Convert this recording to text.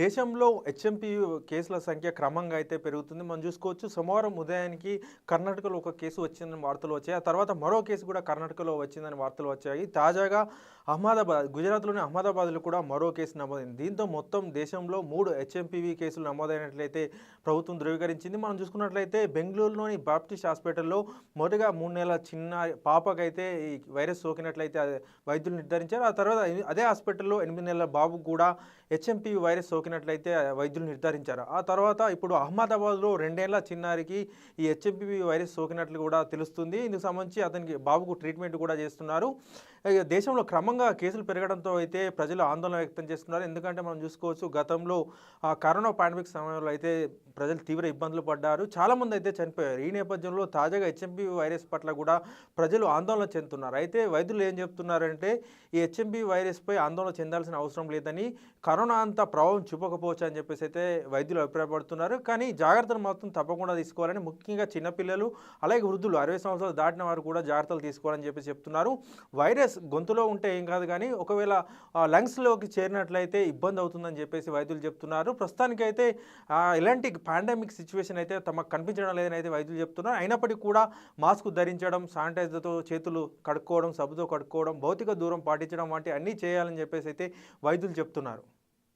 దేశంలో హెచ్ఎంపీ కేసుల సంఖ్య క్రమంగా అయితే పెరుగుతుంది. మనం చూసుకోవచ్చు సోమవారం ఉదయానికి కర్ణాటకలో ఒక కేసు వచ్చిందని వార్తలు వచ్చాయి. ఆ తర్వాత మరో కేసు కూడా కర్ణాటకలో వచ్చిందని వార్తలు వచ్చాయి. తాజాగా అహ్మదాబాద్ గుజరాత్లోని అహ్మదాబాద్లో కూడా మరో కేసు నమోదైంది. దీంతో మొత్తం దేశంలో మూడు హెచ్ఎంపీవీ కేసులు నమోదైనట్లయితే ప్రభుత్వం ధృవీకరించింది. మనం చూసుకున్నట్లయితే బెంగళూరులోని బాప్టిస్ట్ హాస్పిటల్లో మొదటగా మూడు నెలల చిన్న పాపకైతే ఈ వైరస్ సోకినట్లయితే వైద్యులు నిర్ధారించారు. ఆ తర్వాత అదే హాస్పిటల్లో ఎనిమిది నెలల బాబుకు కూడా హెచ్ఎంపీవీ వైరస్ సోకి సోకినట్లయితే వైద్యులు నిర్ధారించారు. ఆ తర్వాత ఇప్పుడు అహ్మదాబాద్లో రెండేళ్ళ చిన్నారికి ఈ హెచ్ఎంపీ వైరస్ సోకినట్లు కూడా తెలుస్తుంది. ఇందుకు సంబంధించి అతనికి బాబుకు ట్రీట్మెంట్ కూడా చేస్తున్నారు. దేశంలో క్రమంగా కేసులు పెరగడంతో అయితే ప్రజలు ఆందోళన వ్యక్తం చేస్తున్నారు. ఎందుకంటే మనం చూసుకోవచ్చు గతంలో ఆ కరోనా పాండమిక్ సమయంలో అయితే ప్రజలు తీవ్ర ఇబ్బందులు పడ్డారు. చాలామంది అయితే చనిపోయారు. ఈ నేపథ్యంలో తాజాగా హెచ్ఎంపీ వైరస్ పట్ల కూడా ప్రజలు ఆందోళన చెందుతున్నారు. అయితే వైద్యులు ఏం చెప్తున్నారంటే ఈ హెచ్ఎంపీ వైరస్పై ఆందోళన చెందాల్సిన అవసరం లేదని కరోనా అంత ప్రభావం చూపకపోవచ్చు అని చెప్పేసి అయితే వైద్యులు అభిప్రాయపడుతున్నారు. కానీ జాగ్రత్తలు మాత్రం తప్పకుండా తీసుకోవాలని ముఖ్యంగా చిన్నపిల్లలు అలాగే వృద్ధులు అరవై సంవత్సరాలు దాటిన వారు కూడా జాగ్రత్తలు తీసుకోవాలని చెప్పి చెప్తున్నారు. వైరస్ గొంతులో ఉంటే ఏం కాదు కానీ ఒకవేళ లంగ్స్లోకి చేరినట్లయితే ఇబ్బంది అవుతుందని చెప్పేసి వైద్యులు చెప్తున్నారు. ప్రస్తుతానికైతే ఇలాంటి ఎలాంటి పాండమిక్ సిచ్యువేషన్ అయితే తమకు కనిపించడం లేదని అయితే వైద్యులు చెప్తున్నారు. అయినప్పటికీ కూడా మాస్క్ ధరించడం శానిటైజర్తో చేతులు కడుక్కోవడం సబ్బుతో కడుక్కోవడం భౌతిక దూరం పాటించడం వంటి అన్నీ చేయాలని చెప్పేసి అయితే వైద్యులు చెప్తున్నారు.